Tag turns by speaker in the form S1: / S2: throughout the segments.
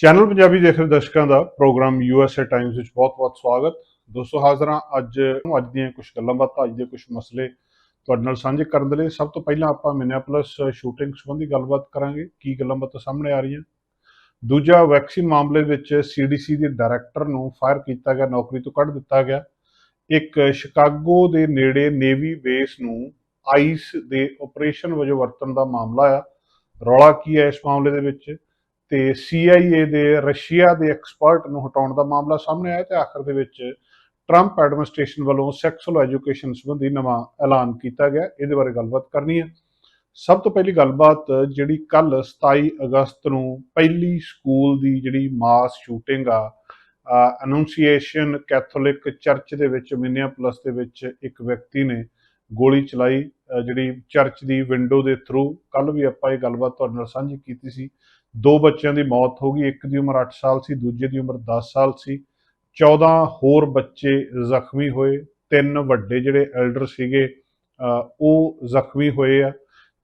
S1: Channel Punjabi ਦੇਖ ਰਹੇ ਦਰਸ਼ਕਾਂ ਦਾ ਪ੍ਰੋਗਰਾਮ ਯੂਐਸਏ ਟਾਈਮਸ ਵਿੱਚ ਬਹੁਤ-ਬਹੁਤ ਸਵਾਗਤ। ਦੋਸਤੋ ਹਾਜ਼ਰਾਂ ਅੱਜ ਅੱਜ ਦੀਆਂ ਕੁਝ ਗੱਲਾਂ ਬਾਤਾਂ, ਅੱਜ ਦੇ ਕੁਝ ਮਸਲੇ ਤੁਹਾਡੇ ਨਾਲ ਸਾਂਝੇ ਕਰਨ ਦੇ ਲਈ। ਸਭ ਤੋਂ ਪਹਿਲਾਂ ਆਪਾਂ ਮਿਨਿਆਪੋਲਿਸ ਸ਼ੂਟਿੰਗ ਸੰਬੰਧੀ ਗੱਲਬਾਤ ਕਰਾਂਗੇ, ਕੀ ਗੱਲਾਂ ਬਾਤਾਂ ਸਾਹਮਣੇ ਆ ਰਹੀਆਂ। ਦੂਜਾ ਵੈਕਸੀਨ ਮਾਮਲੇ ਵਿੱਚ ਸੀਡੀਸੀ ਦੇ ਡਾਇਰੈਕਟਰ ਨੂੰ ਫਾਇਰ ਕੀਤਾ ਗਿਆ, ਨੌਕਰੀ ਤੋਂ ਕੱਢ ਦਿੱਤਾ ਗਿਆ। ਇੱਕ ਸ਼ਿਕਾਗੋ ਦੇ ਨੇੜੇ ਨੇਵੀ ਬੇਸ ਨੂੰ ਆਈਸ ਦੇ ਆਪਰੇਸ਼ਨ ਵਜੋਂ ਵਰਤਣ ਦਾ ਮਾਮਲਾ ਆ। ਰੌਲਾ ਕੀ ਹੈ ਇਸ ਮਾਮਲੇ ਦੇ ਵਿੱਚ? ਤੇ CIA ਦੇ ਰਸ਼ੀਆ ਦੇ ਐਕਸਪਰਟ ਨੂੰ ਹਟਾਉਣ ਦਾ ਮਾਮਲਾ ਸਾਹਮਣੇ ਆਇਆ ਤੇ ਆਖਰ ਦੇ ਵਿੱਚ ਟਰੰਪ ਐਡਮਿਨਿਸਟ੍ਰੇਸ਼ਨ ਵੱਲੋਂ ਸੈਕਸੁਅਲ ਐਜੂਕੇਸ਼ਨ ਸੰਬੰਧੀ ਨਵਾਂ ਐਲਾਨ ਕੀਤਾ ਗਿਆ। ਇਹਦੇ ਬਾਰੇ ਗੱਲਬਾਤ ਕਰਨੀ ਹੈ। ਸਭ ਤੋਂ ਪਹਿਲੀ ਗੱਲਬਾਤ, ਜਿਹੜੀ ਕੱਲ 27 ਅਗਸਤ ਨੂੰ ਪਹਿਲੀ ਸਕੂਲ ਦੀ ਜਿਹੜੀ ਮਾਸ ਸ਼ੂਟਿੰਗ ਆ ਅਨੁੰਸੀਏਸ਼ਨ ਕੈਥੋਲਿਕ ਚਰਚ ਦੇ ਵਿੱਚ ਮਿਨੀਆਪੋਲਿਸ ਦੇ ਵਿੱਚ ਇੱਕ ਵਿਅਕਤੀ ਨੇ ਗੋਲੀ ਚਲਾਈ ਜਿਹੜੀ ਚਰਚ ਦੀ ਵਿੰਡੋ ਦੇ ਥਰੂ ਕੱਲ ਵੀ ਆਪਾਂ ਇਹ ਗੱਲਬਾਤ ਤੁਹਾਡੇ ਨਾਲ ਸਾਂਝੀ ਕੀਤੀ ਸੀ। ਦੋ ਬੱਚਿਆਂ ਦੀ ਮੌਤ ਹੋ ਗਈ, ਇੱਕ ਦੀ ਉਮਰ 8 ਸਾਲ ਸੀ, ਦੂਜੇ ਦੀ ਉਮਰ 10 ਸਾਲ ਸੀ। 14 ਹੋਰ ਬੱਚੇ ਜ਼ਖਮੀ ਹੋਏ, ਤਿੰਨ ਵੱਡੇ ਜਿਹੜੇ ਐਲਡਰ ਸੀਗੇ ਉਹ ਜ਼ਖਮੀ ਹੋਏ ਆ।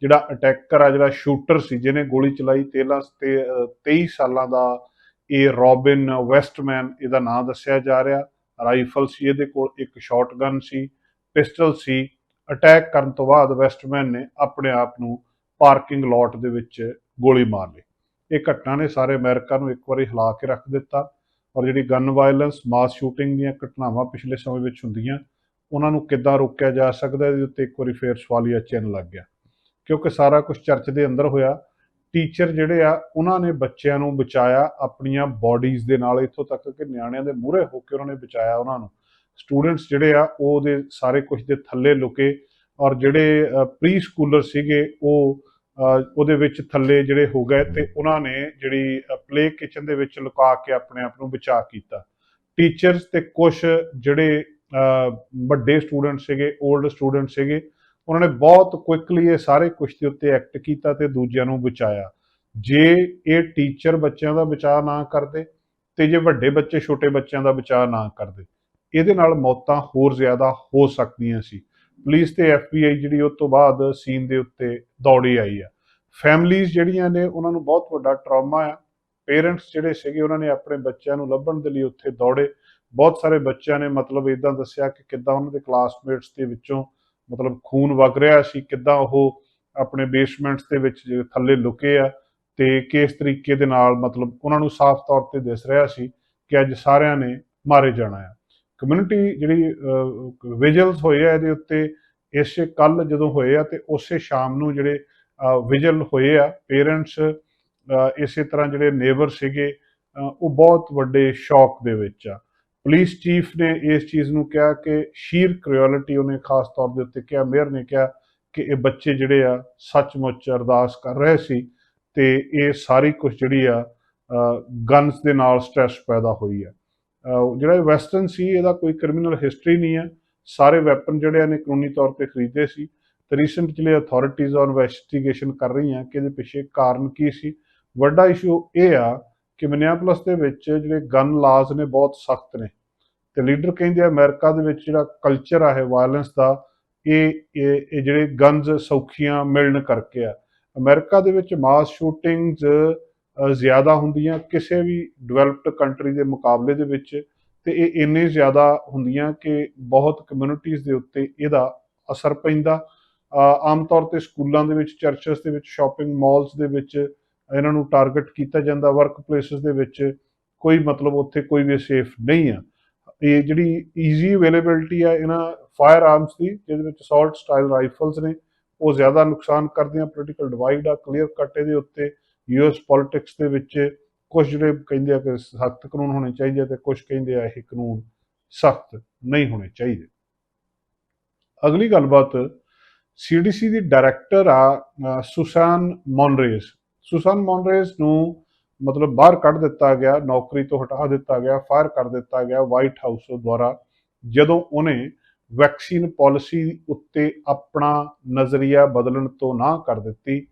S1: ਜਿਹੜਾ ਅਟੈਕਰ ਆ, ਜਿਹੜਾ ਸ਼ੂਟਰ ਸੀ, ਜਿਹਨੇ ਗੋਲੀ ਚਲਾਈ 13 23 ਸਾਲਾਂ ਦਾ ਇਹ ਰੋਬਿਨ ਵੈਸਟਮੈਨ ਇਹਦਾ ਨਾਮ ਦੱਸਿਆ ਜਾ ਰਿਹਾ। ਰਾਈਫਲ ਸੀ ਇਹਦੇ ਕੋਲ, ਇੱਕ ਸ਼ਾਟਗਨ ਸੀ ਪਿਸਟਲ ਸੀ। ਅਟੈਕ ਕਰਨ ਤੋਂ ਬਾਅਦ ਵੈਸਟਮੈਨ ਨੇ ਆਪਣੇ ਆਪ ਨੂੰ ਪਾਰਕਿੰਗ ਲਾਟ ਦੇ ਵਿੱਚ ਗੋਲੀ ਮਾਰ ਲਈ। ਇਹ ਘਟਨਾ ਨੇ ਸਾਰੇ ਅਮਰੀਕਾ ਨੂੰ ਇੱਕ ਵਾਰੀ ਹਿਲਾ ਕੇ ਰੱਖ ਦਿੱਤਾ ਔਰ ਜਿਹੜੀ ਗਨ ਵਾਇਲੈਂਸ, ਮਾਸ ਸ਼ੂਟਿੰਗ ਦੀਆਂ ਘਟਨਾਵਾਂ ਪਿਛਲੇ ਸਮੇਂ ਵਿੱਚ ਹੁੰਦੀਆਂ, ਉਹਨਾਂ ਨੂੰ ਕਿੱਦਾਂ ਰੋਕਿਆ ਜਾ ਸਕਦਾ, ਇਹਦੇ ਉੱਤੇ ਇੱਕ ਵਾਰੀ ਫੇਰ ਸਵਾਲੀਆ ਚਿੰਨ ਲੱਗ ਗਿਆ। ਕਿਉਂਕਿ ਸਾਰਾ ਕੁਝ ਚਰਚ ਦੇ ਅੰਦਰ ਹੋਇਆ, ਟੀਚਰ ਜਿਹੜੇ ਆ, ਉਹਨਾਂ ਨੇ ਬੱਚਿਆਂ ਨੂੰ ਬਚਾਇਆ ਆਪਣੀਆਂ ਬਾਡੀਜ਼ ਦੇ ਨਾਲ, ਇੱਥੋਂ ਤੱਕ ਕਿ ਨਿਆਣਿਆਂ ਦੇ ਮੂਹਰੇ ਹੋ ਕੇ ਉਹਨਾਂ ਨੇ ਬਚਾਇਆ ਉਹਨਾਂ ਨੂੰ। ਸਟੂਡੈਂਟਸ ਜਿਹੜੇ ਆ, ਉਹ ਉਹਦੇ ਸਾਰੇ ਕੁਝ ਦੇ ਥੱਲੇ ਲੁਕੇ ਔਰ ਜਿਹੜੇ ਪ੍ਰੀ ਸਕੂਲਰ ਸੀਗੇ, ਉਹ ਉਹਦੇ ਵਿੱਚ ਥੱਲੇ ਜਿਹੜੇ ਹੋ ਗਏ ਤੇ ਉਹਨਾਂ ਨੇ ਜਿਹੜੀ ਪਲੇ ਕਿਚਨ ਦੇ ਵਿੱਚ ਲੁਕਾ ਕੇ ਆਪਣੇ ਆਪ ਨੂੰ ਬਚਾ ਕੀਤਾ। ਟੀਚਰਸ ਤੇ ਕੁਝ ਜਿਹੜੇ ਵੱਡੇ ਸਟੂਡੈਂਟ ਸੀਗੇ 올ਡ ਸਟੂਡੈਂਟ ਸੀਗੇ, ਉਹਨਾਂ ਨੇ ਬਹੁਤ ਕੁਇਕਲੀ ਇਹ ਸਾਰੇ ਕੁਝ ਦੇ ਉੱਤੇ ਐਕਟ ਕੀਤਾ ਤੇ ਦੂਜਿਆਂ ਨੂੰ ਬਚਾਇਆ। ਜੇ ਇਹ ਟੀਚਰ ਬੱਚਿਆਂ ਦਾ ਬਚਾਅ ਨਾ ਕਰਦੇ ਤੇ ਜੇ ਵੱਡੇ ਬੱਚੇ ਛੋਟੇ ਬੱਚਿਆਂ ਦਾ ਬਚਾਅ ਨਾ ਕਰਦੇ, ਇਹਦੇ ਨਾਲ ਮੌਤਾਂ ਹੋਰ ਜ਼ਿਆਦਾ ਹੋ ਸਕਦੀਆਂ ਸੀ। ਪੁਲਿਸ ਤੇ ਐਫਬੀਆਈ ਜਿਹੜੀ ਉਸ ਤੋਂ ਬਾਅਦ ਸੀਨ ਦੇ ਉੱਤੇ ਦੌੜੀ ਆਈ ਆ। ਫੈਮਲੀਆਂ ਜਿਹੜੀਆਂ ਨੇ, ਉਹਨਾਂ ਨੂੰ ਬਹੁਤ ਵੱਡਾ ਟਰਾਮਾ ਆ। ਪੇਰੈਂਟਸ ਜਿਹੜੇ ਸੀਗੇ, ਉਹਨਾਂ ਨੇ ਆਪਣੇ ਬੱਚਿਆਂ ਨੂੰ ਲੱਭਣ ਦੇ ਲਈ ਉੱਥੇ ਦੌੜੇ। ਬਹੁਤ ਸਾਰੇ ਬੱਚਿਆਂ ਨੇ ਮਤਲਬ ਇਦਾਂ ਦੱਸਿਆ ਕਿ ਕਿੱਦਾਂ ਉਹਨਾਂ ਦੇ ਕਲਾਸਮੇਟਸ ਦੇ ਵਿੱਚੋਂ ਮਤਲਬ ਖੂਨ ਵਗ ਰਿਹਾ ਸੀ, ਕਿੱਦਾਂ ਉਹ ਆਪਣੇ ਬੇਸਮੈਂਟਸ ਦੇ ਵਿੱਚ ਥੱਲੇ ਲੁਕੇ ਆ ਤੇ ਕਿਸ ਤਰੀਕੇ ਦੇ ਨਾਲ ਮਤਲਬ ਉਹਨਾਂ ਨੂੰ ਸਾਫ਼ ਤੌਰ ਤੇ ਦਿਸ ਰਿਹਾ ਸੀ ਕਿ ਅੱਜ ਸਾਰਿਆਂ ਨੇ ਮਾਰੇ ਜਾਣਾ ਆ। ਕਮਿਊਨਿਟੀ ਜਿਹੜੀ ਵਿਜਲਸ ਹੋਏ ਆ ਇਹਦੇ ਉੱਤੇ, ਇਸੇ ਕੱਲ ਜਦੋਂ ਹੋਏ ਆ ਤੇ ਉਸੇ ਸ਼ਾਮ ਨੂੰ ਜਿਹੜੇ ਵਿਜਲ ਹੋਏ ਆ ਪੇਰੈਂਟਸ ਇਸੇ ਤਰ੍ਹਾਂ ਜਿਹੜੇ ਨੇਬਰ ਸੀਗੇ ਉਹ ਬਹੁਤ ਵੱਡੇ ਸ਼ੌਕ ਦੇ ਵਿੱਚ ਆ। ਪੁਲਿਸ ਚੀਫ ਨੇ ਇਸ ਚੀਜ਼ ਨੂੰ ਕਿਹਾ ਕਿ ਸ਼ੀਰ ਕ੍ਰਿਓਲਿਟੀ ਉਹਨੇ ਖਾਸ ਤੌਰ ਦੇ ਉੱਤੇ ਕਿਹਾ ਮੇਅਰ ਨੇ ਕਿਹਾ ਕਿ ਇਹ ਬੱਚੇ ਜਿਹੜੇ ਆ, ਸੱਚਮੁੱਚ ਅਰਦਾਸ ਕਰ ਰਹੇ ਸੀ ਤੇ ਇਹ ਸਾਰੀ ਕੁਝ ਜਿਹੜੀ ਆ ਗਨਸ ਦੇ ਨਾਲ ਸਟ੍ਰੈਸ ਪੈਦਾ ਹੋਈ ਆ। ਜਿਹੜਾ ਵੈਸਟਰਨ ਸੀ, ਇਹਦਾ ਕੋਈ ਕ੍ਰਿਮੀਨਲ ਹਿਸਟਰੀ ਨਹੀਂ ਹੈ। ਸਾਰੇ ਵੈਪਨ ਜਿਹੜੇ ਆ ਨੇ ਕਾਨੂੰਨੀ ਤੌਰ ਤੇ ਖਰੀਦੇ ਸੀ। ਤੇ ਰੀਸੈਂਟਲੀ ਅਥਾਰਟੀਜ਼ ਔਨ ਇਨਵੈਸਟੀਗੇਸ਼ਨ ਕਰ ਰਹੀਆਂ ਕਿ ਇਹਦੇ ਪਿੱਛੇ ਕਾਰਨ ਕੀ ਸੀ। ਵੱਡਾ ਇਸ਼ੂ ਇਹ ਆ ਕਿ ਮਿਨੀਆਪੋਲਿਸ ਦੇ ਵਿੱਚ ਜਿਹੜੇ ਗਨ ਲਾਜ਼ ਨੇ, ਬਹੁਤ ਸਖਤ ਨੇ। ਤੇ ਲੀਡਰ ਕਹਿੰਦੇ ਆ, ਅਮਰੀਕਾ ਦੇ ਵਿੱਚ ਜਿਹੜਾ ਕਲਚਰ ਆ ਹੈ ਵਾਇਲੈਂਸ ਦਾ, ਇਹ ਇਹ ਜਿਹੜੇ ਗਨਜ਼ ਸੌਖੀਆਂ ਮਿਲਣ ਕਰਕੇ ਆ। ਅਮਰੀਕਾ ਦੇ ਵਿੱਚ ਮਾਸ ਸ਼ੂਟਿੰਗਸ ਜ਼ਿਆਦਾ ਹੁੰਦੀਆਂ ਕਿਸੇ ਵੀ ਡਿਵੈਲਪਡ ਕੰਟਰੀ ਦੇ ਮੁਕਾਬਲੇ ਦੇ ਵਿੱਚ ਤੇ ਇਹ ਇੰਨੇ ਜ਼ਿਆਦਾ ਹੁੰਦੀਆਂ ਕਿ ਬਹੁਤ ਕਮਿਊਨਿਟੀਆਂ ਦੇ ਉੱਤੇ ਇਹਦਾ ਅਸਰ ਪੈਂਦਾ। ਆਮ ਤੌਰ ਤੇ ਸਕੂਲਾਂ ਦੇ ਵਿੱਚ ਚਰਚਸ ਦੇ ਵਿੱਚ ਸ਼ਾਪਿੰਗ ਮਾਲਸ ਦੇ ਵਿੱਚ ਇਹਨਾਂ ਨੂੰ ਟਾਰਗੇਟ ਕੀਤਾ ਜਾਂਦਾ। ਵਰਕ ਪਲੇਸਸ ਦੇ ਵਿੱਚ ਕੋਈ ਮਤਲਬ ਉੱਥੇ ਕੋਈ ਵੀ ਸੇਫ ਨਹੀਂ ਆ। ਇਹ ਜਿਹੜੀ ਈਜ਼ੀ ਅਵੇਲੇਬਿਲਟੀ ਆ, ਇਹਨਾਂ ਫਾਇਰ ਆਰਮਸ ਦੀ, ਜਿਹਦੇ ਵਿੱਚ ਅਸੌਲਟ ਸਟਾਈਲ ਰਾਈਫਲਸ ਨੇ, ਉਹ ਜ਼ਿਆਦਾ ਨੁਕਸਾਨ ਕਰਦੀਆਂ। ਪੋਲੀਟੀਕਲ ਡਿਵਾਈਡ ਆ ਕਲੀਅਰ ਕੱਟ ਇਹਦੇ ਉੱਤੇ ਯੂਐਸ ਪੋਲਿਟਿਕਸ ਦੇ ਵਿੱਚ ਕੁਝ ਜਿਹੜੇ ਕਹਿੰਦੇ ਆ ਕਿ ਸਖਤ ਕਾਨੂੰਨ ਹੋਣੇ ਚਾਹੀਦੇ ਆ ਤੇ ਕੁਝ ਕਹਿੰਦੇ ਆ ਇਹ ਕਾਨੂੰਨ ਸਖਤ ਨਹੀਂ ਹੋਣੇ ਚਾਹੀਦੇ। ਅਗਲੀ ਗੱਲਬਾਤ ਸੀਡੀਸੀ ਦੀ ਡਾਇਰੈਕਟਰ ਆ ਅ, ਸੁਸਾਨ ਮੌਨਰੇਸ ਸੁਸਾਨ ਮੌਨਰੇਸ ਨੂੰ ਮਤਲਬ ਬਾਹਰ ਕੱਢ ਦਿੱਤਾ ਗਿਆ ਨੌਕਰੀ ਤੋਂ ਹਟਾ ਦਿੱਤਾ ਗਿਆ ਫਾਇਰ ਕਰ ਦਿੱਤਾ ਗਿਆ ਵਾਈਟ ਹਾਊਸ ਦੁਆਰਾ ਜਦੋਂ ਉਹਨੇ ਵੈਕਸੀਨ ਪਾਲਿਸੀ ਉੱਤੇ ਆਪਣਾ ਨਜ਼ਰੀਆ ਬਦਲਣ ਤੋਂ ਨਾ ਕਰ ਦਿੱਤੀ।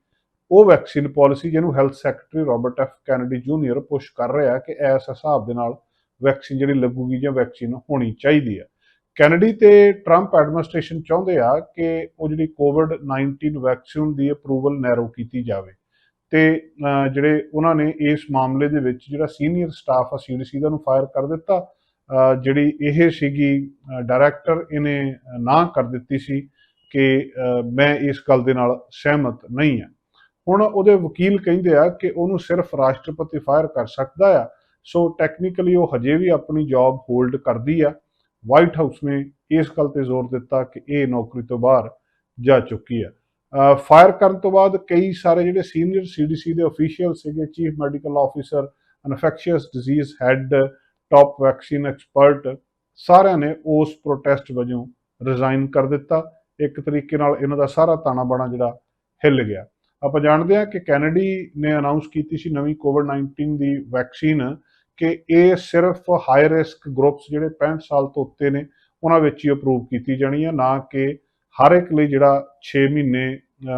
S1: ਉਹ ਵੈਕਸੀਨ ਪਾਲਿਸੀ ਜਿਹਨੂੰ health secretary Robert F Kennedy junior push ਕਰ ਰਿਹਾ ਕਿ ਇਸ ਹਿਸਾਬ ਦੇ ਨਾਲ ਵੈਕਸੀਨ ਜਿਹੜੀ ਲੱਗੂਗੀ ਜਾਂ ਵੈਕਸੀਨ ਹੋਣੀ ਚਾਹੀਦੀ ਹੈ। ਕੈਨੇਡੀ ਤੇ ਟਰੰਪ ਐਡਮਿਨਿਸਟ੍ਰੇਸ਼ਨ ਚਾਹੁੰਦੇ ਆ ਕਿ ਉਹ ਜਿਹੜੀ ਕੋਵਿਡ 19 ਵੈਕਸੀਨ ਦੀ ਅਪਰੂਵਲ ਨੈਰੋ ਕੀਤੀ ਜਾਵੇ। ਤੇ ਜਿਹੜੇ ਉਹਨਾਂ ਨੇ ਇਸ ਮਾਮਲੇ ਦੇ ਵਿੱਚ ਜਿਹੜਾ ਸੀਨੀਅਰ ਸਟਾਫ ਆ ਸੀਡੀਸੀ ਦਾ ਨੂੰ ਫਾਇਰ ਕਰ ਦਿੱਤਾ। ਜਿਹੜੀ ਇਹ ਸੀਗੀ ਡਾਇਰੈਕਟਰ ਇਹਨੇ ਨਾ ਕਰ ਦਿੱਤੀ ਸੀ ਕਿ ਮੈਂ ਇਸ ਗੱਲ ਦੇ ਨਾਲ ਸਹਿਮਤ ਨਹੀਂ ਹਾਂ। ਹੁਣ ਉਹਦੇ ਵਕੀਲ ਕਹਿੰਦੇ ਆ ਕਿ ਉਹਨੂੰ ਸਿਰਫ ਰਾਸ਼ਟਰਪਤੀ ਫਾਇਰ ਕਰ ਸਕਦਾ ਆ। ਸੋ ਟੈਕਨੀਕਲੀ ਉਹ ਹਜੇ ਵੀ ਆਪਣੀ ਜੌਬ ਹੋਲਡ ਕਰਦੀ ਆ। ਵਾਈਟ ਹਾਊਸ ਨੇ ਇਸ ਗੱਲ ਤੇ ਜ਼ੋਰ ਦਿੱਤਾ ਕਿ ਇਹ ਨੌਕਰੀ ਤੋਂ ਬਾਹਰ ਜਾ ਚੁੱਕੀ ਆ। ਫਾਇਰ ਕਰਨ ਤੋਂ ਬਾਅਦ ਕਈ ਸਾਰੇ ਜਿਹੜੇ ਸੀਨੀਅਰ ਸੀਡੀਸੀ ਦੇ ਅਫੀਸ਼ੀਅਲ ਸੀਗੇ chief medical officer infectious disease head top vaccine expert ਸਾਰਿਆਂ ਨੇ ਉਸ ਪ੍ਰੋਟੈਸਟ ਵਜੋਂ ਰਿਜ਼ਾਈਨ ਕਰ ਦਿੱਤਾ। ਇੱਕ ਤਰੀਕੇ ਨਾਲ ਇਹਨਾਂ ਦਾ ਸਾਰਾ ਤਾਣਾ ਬਾਣਾ ਜਿਹੜਾ ਹਿੱਲ ਗਿਆ। ਆਪਾਂ ਜਾਣਦੇ ਹਾਂ ਕਿ ਕੈਨੇਡੀ ਨੇ ਅਨਾਉਂਸ ਕੀਤੀ ਸੀ ਨਵੀਂ ਕੋਵਿਡ-19 ਦੀ ਵੈਕਸੀਨ ਕਿ ਇਹ ਸਿਰਫ ਹਾਈ ਰਿਸਕ ਗਰੁੱਪਸ ਜਿਹੜੇ 65 ਸਾਲ ਤੋਂ ਉੱਤੇ ਨੇ, ਉਹਨਾਂ ਵਿੱਚ ਹੀ ਅਪਰੂਵ ਕੀਤੀ ਜਾਣੀ ਹੈ ਨਾ ਕਿ ਹਰ ਇੱਕ ਲਈ ਜਿਹੜਾ 6 ਮਹੀਨੇ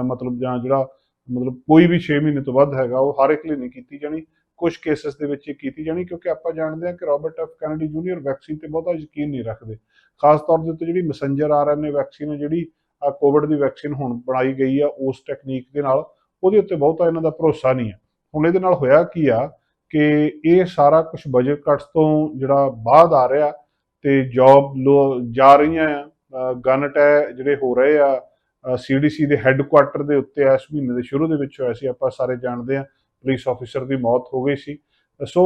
S1: ਮਤਲਬ ਜਾਂ ਜਿਹੜਾ ਮਤਲਬ ਕੋਈ ਵੀ 6 ਮਹੀਨੇ ਤੋਂ ਵੱਧ ਹੈਗਾ, ਉਹ ਹਰ ਇੱਕ ਲਈ ਨਹੀਂ ਕੀਤੀ ਜਾਣੀ। ਕੁਝ ਕੇਸਸ ਦੇ ਵਿੱਚ ਇਹ ਕੀਤੀ ਜਾਣੀ ਕਿਉਂਕਿ ਆਪਾਂ ਜਾਣਦੇ ਹਾਂ ਕਿ Robert F Kennedy junior vaccine ਤੇ ਬਹੁਤਾ ਯਕੀਨ ਨਹੀਂ ਰੱਖਦੇ। ਖਾਸ ਤੌਰ ਦੇ ਉੱਤੇ ਜਿਹੜੀ ਮੈਸੇਂਜਰ ਆਰਐਨਏ ਵੈਕਸੀਨ ਹੈ, ਜਿਹੜੀ ਕੋਵਿਡ ਦੀ ਵੈਕਸੀਨ ਹੁਣ ਬਣਾਈ ਗਈ ਆ ਉਸ ਟੈਕਨੀਕ ਦੇ ਨਾਲ, ਉਹਦੇ ਉੱਤੇ ਬਹੁਤਾ ਇਹਨਾਂ ਦਾ ਭਰੋਸਾ ਨਹੀਂ ਆ ਹੁਣ ਇਹਦੇ ਨਾਲ ਹੋਇਆ ਕੀ ਆ ਕਿ ਇਹ ਸਾਰਾ ਕੁਝ ਬਜਟ ਕੱਟਸ ਤੋਂ ਜਿਹੜਾ ਬਾਅਦ ਆ ਰਿਹਾ ਤੇ ਜੌਬ ਜਾ ਰਹੀਆਂ ਆ ਗਨ ਅਟੈ ਜਿਹੜੇ ਹੋ ਰਹੇ ਆ ਸੀਡੀਸੀ ਦੇ ਹੈੱਡਕੁਆਟਰ ਦੇ ਉੱਤੇ ਇਸ ਮਹੀਨੇ ਦੇ ਸ਼ੁਰੂ ਦੇ ਵਿੱਚ ਹੋਇਆ ਸੀ, ਆਪਾਂ ਸਾਰੇ ਜਾਣਦੇ ਆ ਪੁਲਿਸ ਆਫੀਸਰ ਦੀ ਮੌਤ ਹੋ ਗਈ ਸੀ। ਸੋ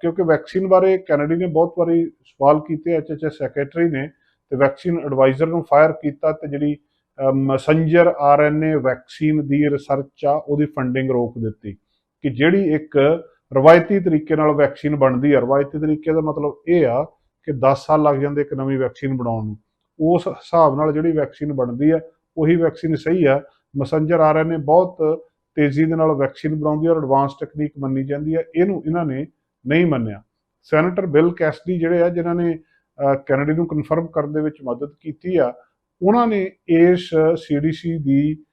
S1: ਕਿਉਂਕਿ ਵੈਕਸੀਨ ਬਾਰੇ ਕੈਨੇਡੀ ਨੇ ਬਹੁਤ ਵਾਰੀ ਸਵਾਲ ਕੀਤੇ ਐਚਐਚਐਸ ਸੈਕਟਰੀ ਨੇ ਤੇ ਵੈਕਸੀਨ ਐਡਵਾਈਜ਼ਰ ਨੂੰ ਫਾਇਰ ਕੀਤਾ ਤੇ ਜਿਹੜੀ ਮੈਸੇਂਜਰ ਆਰਐਨਏ ਵੈਕਸੀਨ ਦੀ ਰਿਸਰਚ ਆ, ਉਹਦੀ ਫੰਡਿੰਗ ਰੋਕ ਦਿੱਤੀ ਕਿ ਜਿਹੜੀ ਇੱਕ ਰਵਾਇਤੀ ਤਰੀਕੇ ਨਾਲ ਵੈਕਸੀਨ ਬਣਦੀ ਹੈ ਰਵਾਇਤੀ ਤਰੀਕੇ ਦਾ ਮਤਲਬ ਇਹ ਆ ਕਿ 10 ਸਾਲ ਲੱਗ ਜਾਂਦੇ ਇੱਕ ਨਵੀਂ ਵੈਕਸੀਨ ਬਣਾਉਣ ਨੂੰ। ਉਸ ਹਿਸਾਬ ਨਾਲ ਜਿਹੜੀ ਵੈਕਸੀਨ ਬਣਦੀ ਆ, ਉਹੀ ਵੈਕਸੀਨ ਸਹੀ ਆ। ਮੈਸੇਂਜਰ ਆਰਐਨਏ ਬਹੁਤ ਤੇਜ਼ੀ ਦੇ ਨਾਲ ਵੈਕਸੀਨ ਬਣਾਉਂਦੀ ਹੈ ਔਰ ਐਡਵਾਂਸ ਟੈਕਨੀਕ ਮੰਨੀ ਜਾਂਦੀ ਹੈ ਇਹਨੂੰ ਇਹਨਾਂ ਨੇ ਨਹੀਂ ਮੰਨਿਆ। ਸੈਨੇਟਰ ਬਿਲ ਕੈਸਡੀ ਜਿਹੜੇ ਆ, ਜਿਨ੍ਹਾਂ ਨੇ ਕੈਨੇਡੀ ਨੂੰ ਕਨਫਰਮ ਕਰਨ ਦੇ ਵਿੱਚ ਮਦਦ ਕੀਤੀ ਆ। ਉਹਨਾਂ ਨੇ ਇਸ ਸੀਡੀਸੀ ਦੀ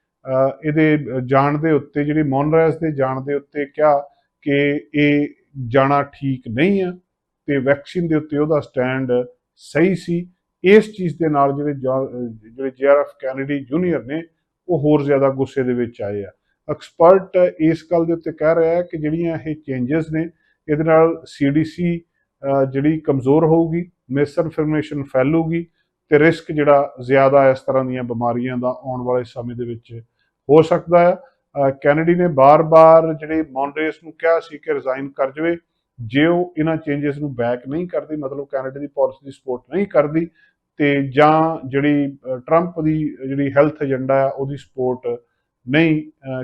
S1: ਇਹਦੇ ਜਾਣ ਦੇ ਉੱਤੇ ਜਿਹੜੀ ਮੌਨਰੈਸ ਦੇ ਜਾਣ ਦੇ ਉੱਤੇ ਕਿਹਾ ਕਿ ਇਹ ਜਾਣਾ ਠੀਕ ਨਹੀਂ ਆ ਤੇ ਵੈਕਸੀਨ ਦੇ ਉੱਤੇ ਉਹਦਾ ਸਟੈਂਡ ਸਹੀ ਸੀ। ਇਸ ਚੀਜ਼ ਦੇ ਨਾਲ ਜਿਹੜੇ ਜਾ- ਅਹ, ਜਿਹੜੇ ਜੀਆਰਐਫ ਕੈਨੇਡੀ ਜੂਨੀਅਰ ਨੇ ਉਹ ਹੋਰ ਜ਼ਿਆਦਾ ਗੁੱਸੇ ਦੇ ਵਿੱਚ ਆਏ ਆ। ਐਕਸਪਰਟ ਇਸ ਗੱਲ ਦੇ ਉੱਤੇ ਕਹਿ ਰਿਹਾ ਹੈ ਕਿ ਜਿਹੜੀਆਂ ਇਹ ਚੇਂਜਸ ਨੇ ਇਹਦੇ ਨਾਲ ਸੀਡੀਸੀ ਜਿਹੜੀ ਕਮਜ਼ੋਰ ਹੋਊਗੀ ਮਿਸਇਨਫੋਰਮੇਸ਼ਨ ਫੈਲੂਗੀ ਤੇ ਰਿਸਕ ਜਿਹੜਾ ਜ਼ਿਆਦਾ ਇਸ ਤਰ੍ਹਾਂ ਦੀਆਂ ਬਿਮਾਰੀਆਂ ਦਾ ਆਉਣ ਵਾਲੇ ਸਮੇਂ ਦੇ ਵਿੱਚ ਹੋ ਸਕਦਾ ਹੈ। ਕੈਨੇਡੀ ਨੇ ਬਾਰ-ਬਾਰ ਜਿਹੜੇ ਮੌਨਰੇਸ ਨੂੰ ਕਿਹਾ ਸੀ ਕਿ ਰਿਜ਼ਾਈਨ ਕਰ ਜਾਵੇ। ਜੇ ਉਹ ਇਹਨਾਂ ਚੇਂਜਸ ਨੂੰ ਬੈਕ ਨਹੀਂ ਕਰਦੀ, ਮਤਲਬ ਕੈਨੇਡਾ ਦੀ ਪਾਲਿਸੀ ਦੀ ਸਪੋਰਟ ਨਹੀਂ ਕਰਦੀ, ਤੇ ਜਾਂ ਜਿਹੜੀ ਟਰੰਪ ਦੀ ਜਿਹੜੀ ਹੈਲਥ ਏਜੰਡਾ ਆ ਉਹਦੀ ਸਪੋਰਟ ਨਹੀਂ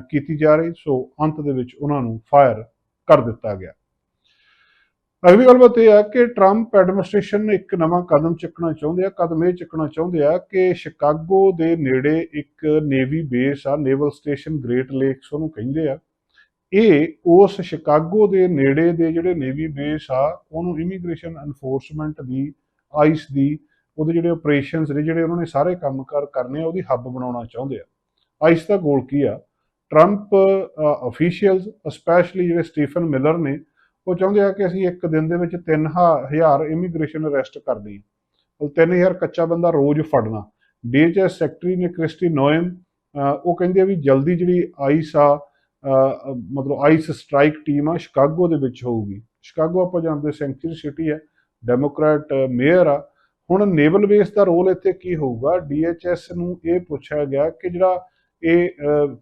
S1: ਕੀਤੀ ਜਾ ਰਹੀ, ਸੋ ਅੰਤ ਦੇ ਵਿੱਚ ਉਹਨਾਂ ਨੂੰ ਫਾਇਰ ਕਰ ਦਿੱਤਾ ਗਿਆ। ਅਗਲੀ ਗੱਲਬਾਤ ਇਹ ਆ ਕਿ ਟਰੰਪ ਐਡਮਿਨਿਸਟ੍ਰੇਸ਼ਨ ਇੱਕ ਨਵਾਂ ਕਦਮ ਚੁੱਕਣਾ ਚਾਹੁੰਦੇ ਆ, ਕਦਮ ਇਹ ਚੁੱਕਣਾ ਚਾਹੁੰਦੇ ਆ ਕਿ ਸ਼ਿਕਾਗੋ ਦੇ ਨੇੜੇ ਇੱਕ ਨੇਵੀ ਬੇਸ ਆ ਨੇਵਲ ਸਟੇਸ਼ਨ ਗ੍ਰੇਟ ਲੇਕਸ ਉਹਨੂੰ ਕਹਿੰਦੇ ਆ। ਇਹ ਉਸ ਸ਼ਿਕਾਗੋ ਦੇ ਨੇੜੇ ਦੇ ਜਿਹੜੇ ਨੇਵੀ ਬੇਸ ਆ, ਉਹਨੂੰ ਇਮੀਗ੍ਰੇਸ਼ਨ ਐਨਫੋਰਸਮੈਂਟ ਦੀ ਆਈਸ ਦੀ, ਉਹਦੇ ਜਿਹੜੇ ਆਪਰੇਸ਼ਨਸ ਨੇ, ਜਿਹੜੇ ਉਹਨਾਂ ਨੇ ਸਾਰੇ ਕੰਮਕਾਰ ਕਰਨੇ ਆ, ਉਹਦੀ ਹੱਬ ਬਣਾਉਣਾ ਚਾਹੁੰਦੇ ਆ। ਆਈਸ ਦਾ ਗੋਲ ਕੀ ਆ? ਟਰੰਪ ਅਫੀਸ਼ੀਅਲਸ ਸਪੈਸ਼ਲੀ ਜਿਹੜੇ ਸਟੀਫਨ ਮਿਲਰ ਨੇ ਉਹ ਚਾਹੁੰਦੇ ਆ ਕਿ ਅਸੀਂ ਇੱਕ ਦਿਨ ਦੇ ਵਿੱਚ 3000 ਇਮੀਗ੍ਰੇਸ਼ਨ ਅਰੈਸਟ ਕਰ ਦਈਏ। ਉਹ 3000 ਕੱਚਾ ਬੰਦਾ ਰੋਜ਼ ਫੜਨਾ। ਡੀਐਚਐਸ ਸੈਕਟਰੀ ਨੇ ਕ੍ਰਿਸਟੀ ਨੋਇਮ ਉਹ ਕਹਿੰਦੇ ਆ ਵੀ ਜਲਦੀ ਜਿਹੜੀ ਆਈਸ ਆ ਮਤਲਬ ਆਈਸ ਸਟ੍ਰਾਈਕ ਟੀਮ ਆ, ਸ਼ਿਕਾਗੋ ਦੇ ਵਿੱਚ ਹੋਊਗੀ। ਸ਼ਿਕਾਗੋ ਆਪਾਂ ਜਾਣਦੇ ਸੈਂਚਰੀ ਸਿਟੀ ਹੈ, ਡੈਮੋਕ੍ਰੈਟ ਮੇਅਰ ਆ। ਹੁਣ ਨੇਵਲ ਬੇਸ ਦਾ ਰੋਲ ਇੱਥੇ ਕੀ ਹੋਊਗਾ? ਡੀਐਚਐਸ ਨੂੰ ਇਹ ਪੁੱਛਿਆ ਗਿਆ ਕਿ ਜਿਹੜਾ ਇਹ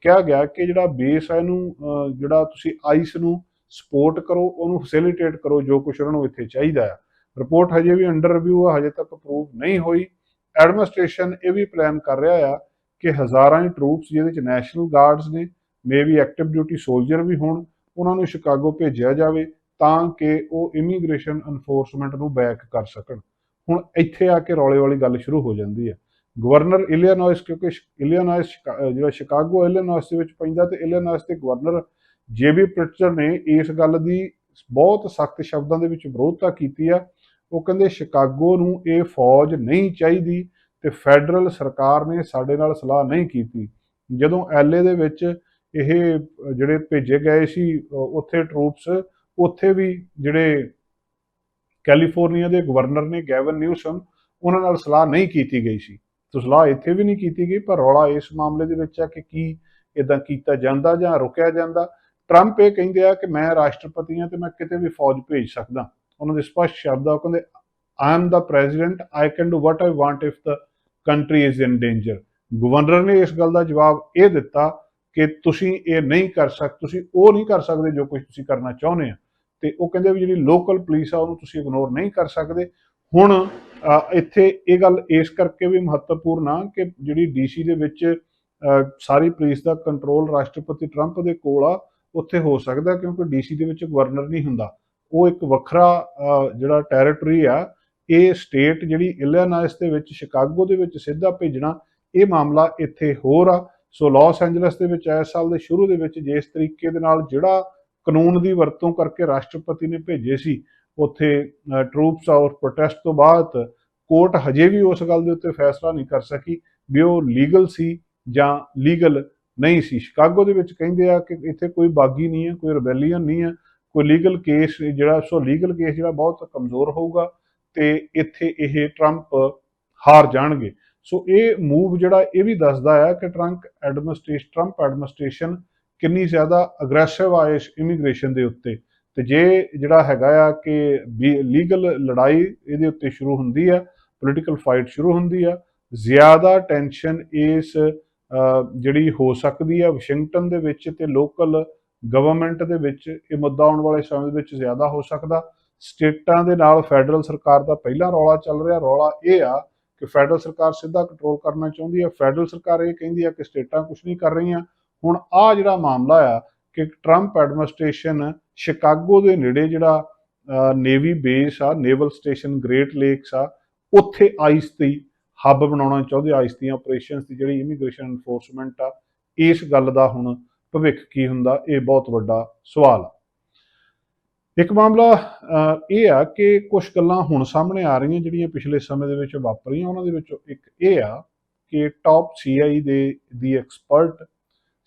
S1: ਕਿਹਾ ਗਿਆ ਕਿ ਜਿਹੜਾ ਬੇਸ ਆ ਇਹਨੂੰ ਜਿਹੜਾ ਤੁਸੀਂ ਆਈਸ ਨੂੰ ਸਪੋਰਟ ਕਰੋ, ਉਹਨੂੰ ਫੈਸਿਲਿਟੇਟ ਕਰੋ ਜੋ ਕੁਝ ਉਹਨਾਂ ਨੂੰ ਇੱਥੇ ਚਾਹੀਦਾ ਹੈ। ਰਿਪੋਰਟ ਹਜੇ ਵੀ ਅੰਡਰ ਰਿਵਿਊ ਆ, ਹਜੇ ਤੱਕ ਅਪਰੂਵ ਨਹੀਂ ਹੋਈ। ਐਡਮਿਨਿਸਟ੍ਰੇਸ਼ਨ ਇਹ ਵੀ ਪਲਾਨ ਕਰ ਰਿਹਾ ਆ ਕਿ ਹਜ਼ਾਰਾਂ ਹੀ ਟਰੂਪਸ ਜਿਹਦੇ ਚ ਨੈਸ਼ਨਲ ਗਾਰਡਸ ਨੇ ਮੇ ਵੀ ਐਕਟਿਵ ਡਿਊਟੀ ਸੋਲਜਰ ਵੀ ਹੋਣ, ਉਹਨਾਂ ਨੂੰ ਸ਼ਿਕਾਗੋ ਭੇਜਿਆ ਜਾਵੇ ਤਾਂ ਕਿ ਉਹ ਇਮੀਗ੍ਰੇਸ਼ਨ ਐਨਫੋਰਸਮੈਂਟ ਨੂੰ ਬੈਕ ਕਰ ਸਕਣ। ਹੁਣ ਇੱਥੇ ਆ ਕੇ ਰੌਲੇ ਵਾਲੀ ਗੱਲ ਸ਼ੁਰੂ ਹੋ ਜਾਂਦੀ ਹੈ। ਗਵਰਨਰ ਇਲੀਨੋਇਸ ਕਿਉਂਕਿ ਇਲੀਨੋਇਸ ਜਿਹੜਾ ਸ਼ਿਕਾਗੋ ਇਲੀਨੋਇਸ ਦੇ ਵਿੱਚ ਪੈਂਦਾ ਤੇ ਇਲੀਨੋਇਸ ਦੇ ਗਵਰਨਰ ਜੇਬੀ ਪ੍ਰਿਟਜ਼ਰ ਨੇ ਇਸ ਗੱਲ ਦੀ ਬਹੁਤ ਸਖਤ ਸ਼ਬਦਾਂ ਦੇ ਵਿੱਚ ਵਿਰੋਧਤਾ ਕੀਤੀ ਆ, ਉਹ ਕਹਿੰਦੇ ਸ਼ਿਕਾਗੋ ਨੂੰ ਇਹ ਫੌਜ ਨਹੀਂ ਚਾਹੀਦੀ ਤੇ ਫੈਡਰਲ ਸਰਕਾਰ ਨੇ ਸਾਡੇ ਨਾਲ ਸਲਾਹ ਨਹੀਂ ਕੀਤੀ। ਜਦੋਂ ਐਲਏ ਦੇ ਵਿੱਚ ਇਹ ਜਿਹੜੇ ਭੇਜੇ ਗਏ ਸੀ ਉੱਥੇ ਟਰੂਪਸ ਉੱਥੇ ਵੀ ਜਿਹੜੇ ਕੈਲੀਫੋਰਨੀਆ ਦੇ ਗਵਰਨਰ ਨੇ ਗੈਵਨ ਨਿਊਸਮ ਉਹਨਾਂ ਨਾਲ ਸਲਾਹ ਨਹੀਂ ਕੀਤੀ ਗਈ ਸੀ। ਸੋ ਸਲਾਹ ਇੱਥੇ ਵੀ ਨਹੀਂ ਕੀਤੀ ਗਈ, ਪਰ ਰੌਲਾ ਇਸ ਮਾਮਲੇ ਦੇ ਵਿੱਚ ਆ ਕਿ ਕੀ ਇਦਾਂ ਕੀਤਾ ਜਾਂਦਾ ਜਾਂ ਰੁਕਿਆ ਜਾਂਦਾ। ਟਰੰਪ ਇਹ ਕਹਿੰਦੇ ਆ ਕਿ ਮੈਂ ਰਾਸ਼ਟਰਪਤੀ ਹਾਂ ਤੇ ਮੈਂ ਕਿਤੇ ਵੀ ਫੌਜ ਭੇਜ ਸਕਦਾ। ਉਹਨਾਂ ਦੇ ਸਪਸ਼ਟ ਸ਼ਬਦ ਆ, ਉਹ ਕਹਿੰਦੇ I am the president I can do what I want if the country is in danger governor ਨੇ ਇਸ ਗੱਲ ਦਾ ਜਵਾਬ ਇਹ ਦਿੱਤਾ ਕਿ ਤੁਸੀਂ ਇਹ ਨਹੀਂ ਕਰ ਸਕ, ਤੁਸੀਂ ਉਹ ਨਹੀਂ ਕਰ ਸਕਦੇ ਜੋ ਕੁਝ ਤੁਸੀਂ ਕਰਨਾ ਚਾਹੁੰਦੇ ਆ। ਤੇ ਉਹ ਕਹਿੰਦੇ ਵੀ ਜਿਹੜੀ ਲੋਕਲ ਪੁਲਿਸ ਆ, ਉਹਨੂੰ ਤੁਸੀਂ ਇਗਨੋਰ ਨਹੀਂ ਕਰ ਸਕਦੇ। ਹੁਣ ਇੱਥੇ ਇਹ ਗੱਲ ਇਸ ਕਰਕੇ ਵੀ ਮਹੱਤਵਪੂਰਨ ਆ ਕਿ ਜਿਹੜੀ ਡੀਸੀ ਦੇ ਵਿੱਚ ਸਾਰੀ ਪੁਲਿਸ ਦਾ ਕੰਟਰੋਲ ਰਾਸ਼ਟਰਪਤੀ ਟਰੰਪ ਦੇ ਕੋਲ ਆ ਉੱਥੇ ਹੋ ਸਕਦਾ ਕਿਉਂਕਿ ਡੀਸੀ ਦੇ ਵਿੱਚ ਗਵਰਨਰ ਨਹੀਂ ਹੁੰਦਾ। ਉਹ ਇੱਕ ਵੱਖਰਾ ਜਿਹੜਾ ਟੈਰੀਟਰੀ ਆ, ਇਹ ਸਟੇਟ ਜਿਹੜੀ ਇਲੀਨਾਇਸ ਦੇ ਵਿੱਚ ਸ਼ਿਕਾਗੋ ਦੇ ਵਿੱਚ ਸਿੱਧਾ ਭੇਜਣਾ, ਇਹ ਮਾਮਲਾ ਇੱਥੇ ਹੋਰ ਆ। ਸੋ ਲਾਸ ਐਂਜਲਸ ਦੇ ਵਿੱਚ ਇਸ ਸਾਲ ਦੇ ਸ਼ੁਰੂ ਦੇ ਵਿੱਚ ਜਿਸ ਤਰੀਕੇ ਦੇ ਨਾਲ ਜਿਹੜਾ ਕਾਨੂੰਨ ਦੀ ਵਰਤੋਂ ਕਰਕੇ ਰਾਸ਼ਟਰਪਤੀ ਨੇ ਭੇਜੇ ਸੀ, ਉੱਥੇ ਟਰੂਪਸ ਔਰ ਪ੍ਰੋਟੈਸਟ ਤੋਂ ਬਾਅਦ ਕੋਰਟ ਹਜੇ ਵੀ ਉਸ ਗੱਲ ਦੇ ਉੱਤੇ ਫੈਸਲਾ ਨਹੀਂ ਕਰ ਸਕੀ ਵੀ ਉਹ ਲੀਗਲ ਸੀ ਜਾਂ ਲੀਗਲ ਨਹੀਂ ਸੀ। ਸ਼ਿਕਾਗੋ ਦੇ ਵਿੱਚ ਕਹਿੰਦੇ ਆ ਕਿ ਇੱਥੇ ਕੋਈ ਬਾਗੀ ਨਹੀਂ ਹੈ, ਕੋਈ ਰਿਬੈਲੀਅਨ ਨਹੀਂ ਹੈ, ਕੋਈ ਲੀਗਲ ਕੇਸ ਜਿਹੜਾ, ਸੋ ਲੀਗਲ ਕੇਸ ਜਿਹੜਾ ਬਹੁਤ ਕਮਜ਼ੋਰ ਹੋਊਗਾ ਤੇ ਇੱਥੇ ਇਹ ਟਰੰਪ ਹਾਰ ਜਾਣਗੇ। ਸੋ ਇਹ ਮੂਵ ਜਿਹੜਾ, ਇਹ ਵੀ ਦੱਸਦਾ ਹੈ ਕਿ ਟਰੰਪ ਐਡਮਿਨਿਸਟ੍ਰੇਸ਼ਨ ਟਰੰਪ ਐਡਮਿਨਿਸਟ੍ਰੇਸ਼ਨ ਕਿੰਨੀ ਜ਼ਿਆਦਾ ਅਗਰੈਸਿਵ ਆ ਇਸ ਇਮੀਗ੍ਰੇਸ਼ਨ ਦੇ ਉੱਤੇ। ਤੇ ਜੇ ਜਿਹੜਾ ਹੈਗਾ ਆ ਕਿ ਲੀਗਲ ਲੜਾਈ ਇਹਦੇ ਉੱਤੇ ਸ਼ੁਰੂ ਹੁੰਦੀ ਆ ਪੋਲੀਟੀਕਲ ਫਾਈਟ ਸ਼ੁਰੂ ਹੁੰਦੀ ਆ, ਜ਼ਿਆਦਾ ਟੈਨਸ਼ਨ ਇਸ ਜਿਹੜੀ ਹੋ ਸਕਦੀ ਆ ਵਾਸ਼ਿੰਗਟਨ ਦੇ ਵਿੱਚ ਤੇ ਲੋਕਲ ਗਵਰਨਮੈਂਟ ਦੇ ਵਿੱਚ ਇਹ ਮੁੱਦਾ ਆਉਣ ਵਾਲੇ ਸਮੇਂ ਦੇ ਵਿੱਚ ਜ਼ਿਆਦਾ ਹੋ ਸਕਦਾ। ਸਟੇਟਾਂ ਦੇ ਨਾਲ ਫੈਡਰਲ ਸਰਕਾਰ ਦਾ ਪਹਿਲਾ ਰੌਲਾ ਚੱਲ ਰਿਹਾ, ਰੌਲਾ ਇਹ ਆ ਕਿ ਫੈਡਰਲ ਸਰਕਾਰ ਸਿੱਧਾ ਕੰਟਰੋਲ ਕਰਨਾ ਚਾਹੁੰਦੀ ਹੈ ਫੈਡਰਲ ਸਰਕਾਰ ਇਹ ਕਹਿੰਦੀ ਆ ਕਿ ਸਟੇਟਾਂ ਕੁਝ ਨਹੀਂ ਕਰ ਰਹੀਆਂ। ਹੁਣ ਆ ਜਿਹੜਾ ਮਾਮਲਾ ਆ ਕਿ ਟਰੰਪ ਐਡਮਿਨਿਸਟ੍ਰੇਸ਼ਨ ਸ਼ਿਕਾਗੋ ਦੇ ਨੇੜੇ ਜਿਹੜਾ ਨੇਵੀ ਬੇਸ ਆ ਨੇਵਲ ਸਟੇਸ਼ਨ ਗ੍ਰੇਟ ਲੇਕਸ ਆ, ਉੱਥੇ ਆਈਸ ਦੀ ਹੱਬ ਬਣਾਉਣਾ ਚਾਹੁੰਦੇ ਆਈਸ ਦੀਆਂ ਆਪਰੇਸ਼ਨਸ ਦੀ ਜਿਹੜੀ ਇਮੀਗ੍ਰੇਸ਼ਨ ਐਨਫੋਰਸਮੈਂਟ ਆ, ਇਸ ਗੱਲ ਦਾ ਹੁਣ ਭਵਿੱਖ ਕੀ ਹੁੰਦਾ, ਇਹ ਬਹੁਤ ਵੱਡਾ ਸਵਾਲ ਆ। ਇੱਕ ਮਾਮਲਾ ਇਹ ਆ ਕਿ ਕੁਝ ਗੱਲਾਂ ਹੁਣ ਸਾਹਮਣੇ ਆ ਰਹੀਆਂ ਜਿਹੜੀਆਂ ਪਿਛਲੇ ਸਮੇਂ ਦੇ ਵਿੱਚ ਵਾਪਰੀਆਂ, ਉਹਨਾਂ ਦੇ ਵਿੱਚੋਂ ਇੱਕ ਇਹ ਆ ਕਿ ਟਾਪ ਸੀਆਈ ਦੇ ਦੀ ਐਕਸਪਰਟ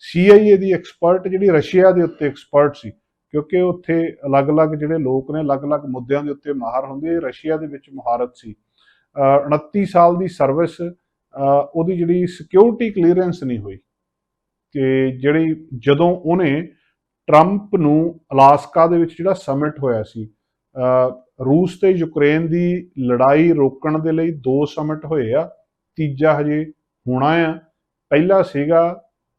S1: ਸੀਆਈਏ ਦੀ ਐਕਸਪਰਟ ਜਿਹੜੀ ਰਸ਼ੀਆ ਦੇ ਉੱਤੇ ਐਕਸਪਰਟ ਸੀ, ਕਿਉਂਕਿ ਉੱਥੇ ਅਲੱਗ-ਅਲੱਗ ਜਿਹੜੇ ਲੋਕ ਨੇ, ਅਲੱਗ-ਅਲੱਗ ਮੁੱਦਿਆਂ ਦੇ ਉੱਤੇ ਮਾਹਰ ਹੁੰਦੇ ਰਸ਼ੀਆ ਦੇ ਵਿੱਚ ਮੁਹਾਰਤ ਸੀ। 29 ਸਾਲ ਦੀ ਸਰਵਿਸ ਉਹਦੀ ਜਿਹੜੀ ਸਿਕਿਉਰਿਟੀ ਕਲੀਅਰੈਂਸ ਨਹੀਂ ਹੋਈ। ਕਿ ਜਿਹੜੀ ਜਦੋਂ ਉਹਨੇ ਟਰੰਪ ਨੂੰ ਅਲਾਸਕਾ ਦੇ ਵਿੱਚ ਜਿਹੜਾ ਸਮਿਟ ਹੋਇਆ ਸੀ ਰੂਸ ਤੇ ਯੂਕਰੇਨ ਦੀ ਲੜਾਈ ਰੋਕਣ ਦੇ ਲਈ ਦੋ ਸਮਿਟ ਹੋਏ ਆ, ਤੀਜਾ ਹਜੇ ਹੋਣਾ ਆ। ਪਹਿਲਾ ਸੀਗਾ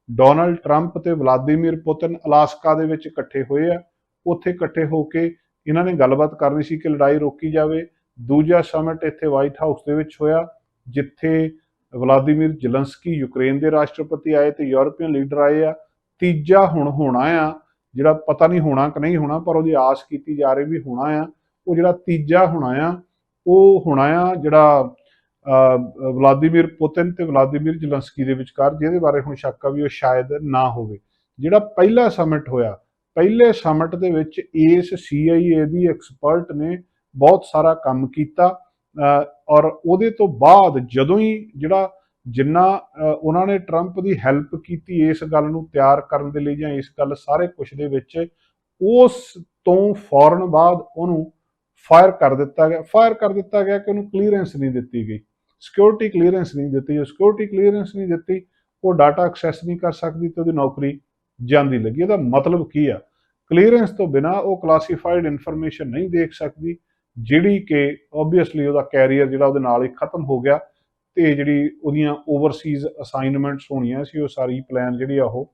S1: ਡੋਨਲਡ ਟਰੰਪ ਤੇ ਵਲਾਦੀਮੀਰ ਪੁਤਿਨ ਅਲਾਸਕਾ ਦੇ ਵਿੱਚ ਇਕੱਠੇ ਹੋਏ ਆ। ਉੱਥੇ ਇਕੱਠੇ ਹੋ ਕੇ ਇਹਨਾਂ ਨੇ ਗੱਲਬਾਤ ਕਰਨੀ ਸੀ ਕਿ ਲੜਾਈ ਰੋਕੀ ਜਾਵੇ। ਦੂਜਾ ਸਮਿਟ ਇੱਥੇ ਵਾਈਟ ਹਾਊਸ ਦੇ ਵਿੱਚ ਹੋਇਆ ਜਿੱਥੇ ਵਲਾਦੀਮੀਰ ਜ਼ੈਲੈਂਸਕੀ ਯੂਕਰੇਨ ਦੇ ਰਾਸ਼ਟਰਪਤੀ ਆਏ ਤੇ ਯੂਰਪੀਅਨ ਲੀਡਰ ਆਏ ਆ। ਤੀਜਾ ਹੁਣ ਹੋਣਾ ਆ ਜਿਹੜਾ ਪਤਾ ਨਹੀਂ ਹੋਣਾ ਕਿ ਨਹੀਂ ਹੋਣਾ ਪਰ ਉਹਦੀ ਆਸ ਕੀਤੀ ਜਾ ਰਹੀ ਵੀ ਹੋਣਾ ਆ। ਉਹ ਜਿਹੜਾ ਤੀਜਾ ਹੋਣਾ ਆ ਉਹ ਹੋਣਾ ਆ ਜਿਹੜਾ ਅਹ, ਵਲਾਦੀਮੀਰ ਪੁਤਿਨ ਤੇ ਵਲਾਦੀਮੀਰ ਜ਼ੈਲੈਂਸਕੀ ਦੇ ਵਿਚਕਾਰ ਜਿਹਦੇ ਬਾਰੇ ਹੁਣ ਸ਼ੱਕ ਆ ਵੀ ਉਹ ਸ਼ਾਇਦ ਨਾ ਹੋਵੇ। ਜਿਹੜਾ ਪਹਿਲਾ ਸਮਿਟ ਹੋਇਆ ਪਹਿਲੇ ਸਮਿਟ ਦੇ ਵਿੱਚ ਇਸ CIA ਦੀ ਐਕਸਪਰਟ ਨੇ ਬਹੁਤ ਸਾਰਾ ਕੰਮ ਕੀਤਾ ਔਰ ਉਹਦੇ ਤੋਂ ਬਾਅਦ ਜਦੋਂ ਹੀ ਜਿਹੜਾ ਜਿੰਨਾ ਉਹਨਾਂ ਨੇ ਟਰੰਪ ਦੀ ਹੈਲਪ ਕੀਤੀ ਇਸ ਗੱਲ ਨੂੰ ਤਿਆਰ ਕਰਨ ਦੇ ਲਈ ਜਾਂ ਇਸ ਗੱਲ ਸਾਰੇ ਕੁਝ ਦੇ ਵਿੱਚ, ਉਸ ਤੋਂ ਫੌਰਨ ਬਾਅਦ ਉਹਨੂੰ ਫਾਇਰ ਕਰ ਦਿੱਤਾ ਗਿਆ। ਫਾਇਰ ਕਰ ਦਿੱਤਾ ਗਿਆ ਕਿ ਉਹਨੂੰ ਕਲੀਅਰੈਂਸ ਨਹੀਂ ਦਿੱਤੀ ਗਈ। ਸਿਕਿਉਰਿਟੀ ਕਲੀਅਰੈਂਸ ਨਹੀਂ ਦਿੱਤੀ। ਜੋ ਸਿਕਿਉਰਿਟੀ ਕਲੀਅਰੈਂਸ ਨਹੀਂ ਦਿੱਤੀ, ਉਹ ਡਾਟਾ ਐਕਸੈਸ ਨਹੀਂ ਕਰ ਸਕਦੀ ਤੇ ਉਹਦੀ ਨੌਕਰੀ ਜਾਂਦੀ ਲੱਗੀ। ਇਹਦਾ ਮਤਲਬ ਕੀ ਆ? ਕਲੀਅਰੈਂਸ ਤੋਂ ਬਿਨਾ ਉਹ ਕਲਾਸੀਫਾਈਡ ਇਨਫੋਰਮੇਸ਼ਨ ਨਹੀਂ ਦੇਖ ਸਕਦੀ। ਜਿਹੜੀ ਕਿ ਆਬਵੀਅਸਲੀ ਉਹਦਾ ਕੈਰੀਅਰ ਜਿਹੜਾ ਉਹਦੇ ਨਾਲ ਹੀ ਖਤਮ ਹੋ ਗਿਆ ਤੇ ਜਿਹੜੀ ਉਹਦੀਆਂ ਓਵਰਸੀਜ਼ ਅਸਾਈਨਮੈਂਟਸ ਹੋਣੀਆਂ ਸੀ, ਉਹ ਸਾਰੀ ਪਲਾਨ ਜਿਹੜੀ ਆ ਉਹ